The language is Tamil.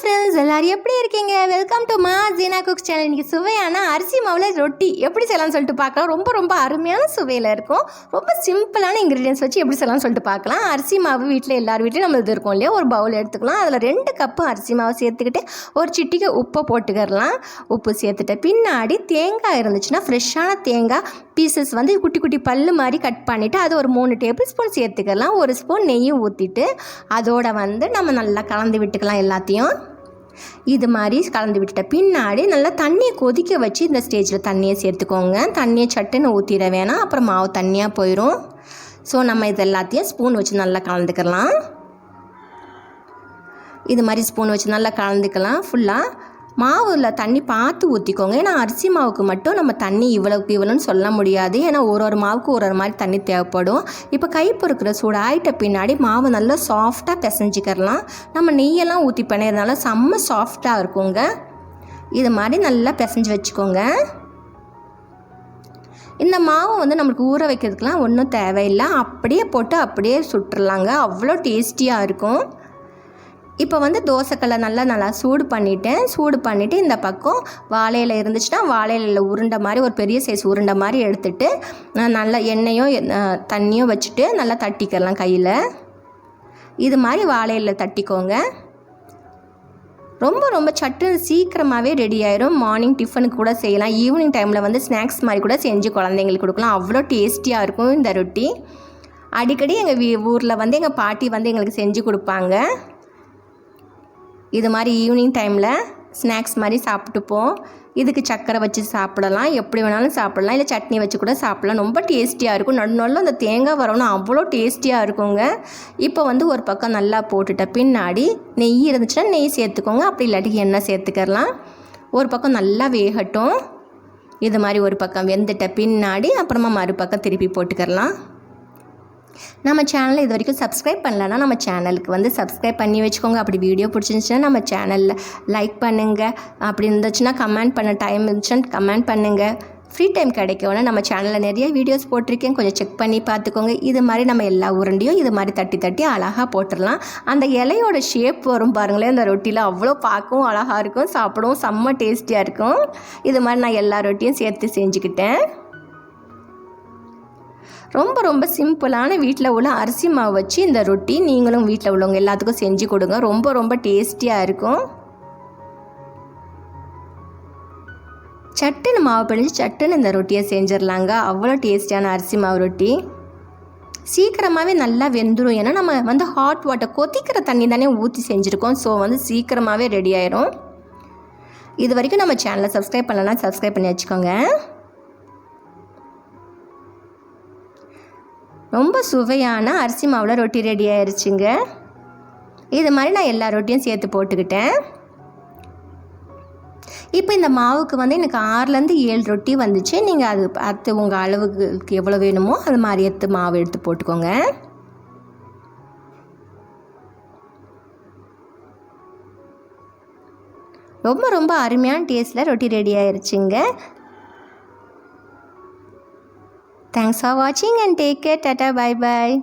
ஃப்ரெண்ட்ஸ் எல்லாரும் எப்படி இருக்கீங்க? வெல்கம் டு மா ஜீனா குக் சேனல் இன்றைக்கி சுவையான அரிசி மாவில் ரொட்டி எப்படி செய்யலாம்னு சொல்லிட்டு பார்க்கலாம். ரொம்ப ரொம்ப அருமையான சுவையில் இருக்கும். ரொம்ப சிம்பிளான இன்க்ரீடியன்ஸ் வச்சு எப்படி செய்யலாம்னு சொல்லிட்டு பார்க்கலாம். அரிசி மாவு வீட்டில் எல்லார் வீட்லையும் நம்மளது இருக்கும் இல்லையா? ஒரு பவுல் எடுத்துக்கலாம். அதில் ரெண்டு கப்பு அரிசி மாவு சேர்த்துக்கிட்டு ஒரு சிட்டிக்கு உப்பை போட்டுக்கிடலாம் உப்பு சேர்த்துட்டு பின்னாடி தேங்காய் இருந்துச்சுன்னா ஃப்ரெஷ்ஷான தேங்காய் பீசஸ் வந்து குட்டி குட்டி பல்லு மாதிரி கட் பண்ணிவிட்டு அது ஒரு மூணு டேபிள் ஸ்பூன் சேர்த்துக்கலாம். ஒரு ஸ்பூன் நெய்யும் ஊற்றிட்டு அதோட வந்து நம்ம நல்லா கலந்து விட்டுக்கலாம் எல்லாத்தையும். இது மாதிரி கலந்து விட்டுட்ட. பின்னாடி நல்லா தண்ணியை கொதிக்க வச்சு இந்த ஸ்டேஜில் தண்ணியை சேர்த்துக்கோங்க. தண்ணியை சட்டுன்னு ஊற்றிட வேணாம். அப்புறம் மாவு தண்ணியாக போயிடும் ஸோ நம்ம இது எல்லாத்தையும் ஸ்பூன் வச்சு நல்லா கலந்துக்கலாம். இது மாதிரி ஸ்பூன் வச்சு நல்லா கலந்துக்கலாம். ஃபுல்லாக மாவில் தண்ணி பார்த்து ஊற்றிக்கோங்க ஏன்னா அரிசி மாவுக்கு மட்டும் நம்ம தண்ணி இவ்வளோக்கு இவ்வளோன்னு சொல்ல முடியாது. ஏன்னா ஒரு ஒரு மாவுக்கு ஒரு ஒரு மாதிரி தண்ணி தேவைப்படும். இப்போ கை பொறுக்கிற சூடாகிட்ட பின்னாடி மாவு நல்லா சாஃப்டாக பிசைஞ்சிக்கிறலாம். நம்ம நெய்யெல்லாம் ஊற்றி பண்ணிடுறதுனால செம்ம சாஃப்டாக இருக்குங்க. இது மாதிரி நல்லா பிசைஞ்சு வச்சுக்கோங்க. இந்த மாவு வந்து நம்மளுக்கு ஊற வைக்கிறதுக்கெலாம் ஒன்றும் தேவையில்லை. அப்படியே போட்டு அப்படியே சுட்டுறலாங்க. அவ்வளோ டேஸ்டியாக இருக்கும். இப்போ வந்து தோசைக்கல்லை நல்லா நல்லா சூடு பண்ணிவிட்டேன் சூடு பண்ணிவிட்டு இந்த பக்கம் வாழையில் இருந்துச்சுன்னா வாழையில உருண்டை மாதிரி ஒரு பெரிய சைஸ் உருண்டை மாதிரி எடுத்துட்டு நல்லா எண்ணெயும் தண்ணியும் வச்சுட்டு நல்லா தட்டிக்கலாம் கையில். இது மாதிரி வாழையில் தட்டிக்கோங்க. ரொம்ப ரொம்ப சட்டுன்னு சீக்கிரமாகவே ரெடி ஆயிரும். மார்னிங் டிஃபனுக்கு கூட செய்யலாம். ஈவினிங் டைமில் வந்து ஸ்நாக்ஸ் மாதிரி கூட செஞ்சு குழந்தைங்களுக்கு கொடுக்கலாம். அவ்வளோ டேஸ்டியாக இருக்கும் இந்த ரொட்டி. அடிக்கடி எங்கள் வீ ஊரில் வந்து எங்கள் பாட்டி வந்து எங்களுக்கு செஞ்சு கொடுப்பாங்க. இது மாதிரி ஈவினிங் டைமில் ஸ்நாக்ஸ் மாதிரி சாப்பிட்டுப்போம். இதுக்கு சக்கரை வச்சு சாப்பிடலாம் எப்படி வேணாலும் சாப்பிடலாம் இல்லை சட்னி வச்சு கூட சாப்பிடலாம். ரொம்ப டேஸ்டியாக இருக்கும். நடு நடுவில் அந்த தேங்காய் வரணும் அவ்வளோ டேஸ்டியாக இருக்குங்க. இப்போ வந்து ஒரு பக்கம் நல்லா போட்டுட்ட பின்னாடி நெய் இருந்துச்சுன்னா நெய் சேர்த்துக்கோங்க. அப்படி இல்லாட்டி எண்ணெய் சேர்த்துக்கலாம் ஒரு பக்கம் நல்லா வேகட்டும். இது மாதிரி ஒரு பக்கம் வெந்துட்ட பின்னாடி அப்புறமா மறுபக்கம் திருப்பி போட்டுக்கலாம் நம்ம சேனலை இது வரைக்கும் சப்ஸ்கிரைப் பண்ணலன்னா நம்ம சேனலுக்கு வந்து சப்ஸ்கிரைப் பண்ணி வச்சுக்கோங்க. அப்படி வீடியோ பிடிச்சிருந்துச்சுன்னா நம்ம சேனலில் லைக் பண்ணுங்கள் அப்படி இருந்துச்சுன்னா கமெண்ட் பண்ண டைம் இருந்துச்சுன்னா கமெண்ட் பண்ணுங்கள் ஃப்ரீ டைம் கிடைக்கவுடனே நம்ம சேனலில் நிறைய வீடியோஸ் போட்டிருக்கேன். கொஞ்சம் செக் பண்ணி பார்த்துக்கோங்க. இது மாதிரி நம்ம எல்லா உருண்டையும் இது மாதிரி தட்டி தட்டி அழகாக போட்டுடலாம். அந்த இலையோட ஷேப் வரும் பாருங்களேன். அந்த ரொட்டியில் அவ்வளோ பார்க்கவும் அழகாக இருக்கும். சாப்பிடவும் செம்ம டேஸ்டியாக இருக்கும். இது மாதிரி நான் எல்லா ரொட்டியும் சேர்த்து செஞ்சுக்கிட்டேன். ரொம்ப ரொம்ப சிம்பிளான வீட்டில் உள்ள அரிசி மாவு வச்சு இந்த ரொட்டி நீங்களும் வீட்டில் உள்ளவங்க எல்லாத்துக்கும் செஞ்சு கொடுங்க. ரொம்ப ரொம்ப டேஸ்டியாக இருக்கும். சட்டுன்னு மாவு பிழிஞ்சு சட்டுன்னு இந்த ரொட்டியை செஞ்சிடலாங்க. அவ்வளோ டேஸ்டியான அரிசி மாவு ரொட்டி. சீக்கிரமாகவே நல்லா வெந்துடும் ஏன்னா நம்ம வந்து ஹாட் வாட்டர் கொதிக்கிற தண்ணி தானே ஊற்றி செஞ்சுருக்கோம். ஸோ வந்து சீக்கிரமாகவே ரெடி ஆயிரும். இது வரைக்கும் நம்ம சேனலை சப்ஸ்கிரைப் பண்ணலன்னா சப்ஸ்கிரைப் பண்ணி வச்சுக்கோங்க. ரொம்ப சுவையான அரிசி மாவில் ரொட்டி ரெடி ஆயிடுச்சுங்க இது மாதிரி நான் எல்லா ரொட்டியும் சேர்த்து போட்டுக்கிட்டேன். இப்போ இந்த மாவுக்கு வந்து எனக்கு ஆறுலேருந்து ஏழு ரொட்டி வந்துச்சு. நீங்கள் அது பார்த்து உங்கள் அளவுக்கு எவ்வளோ வேணுமோ அது மாதிரி எடுத்து மாவு எடுத்து போட்டுக்கோங்க. ரொம்ப ரொம்ப அருமையான டேஸ்ட்டில் ரொட்டி ரெடி ஆயிடுச்சுங்க Thanks for watching and take care. Tata. Bye bye.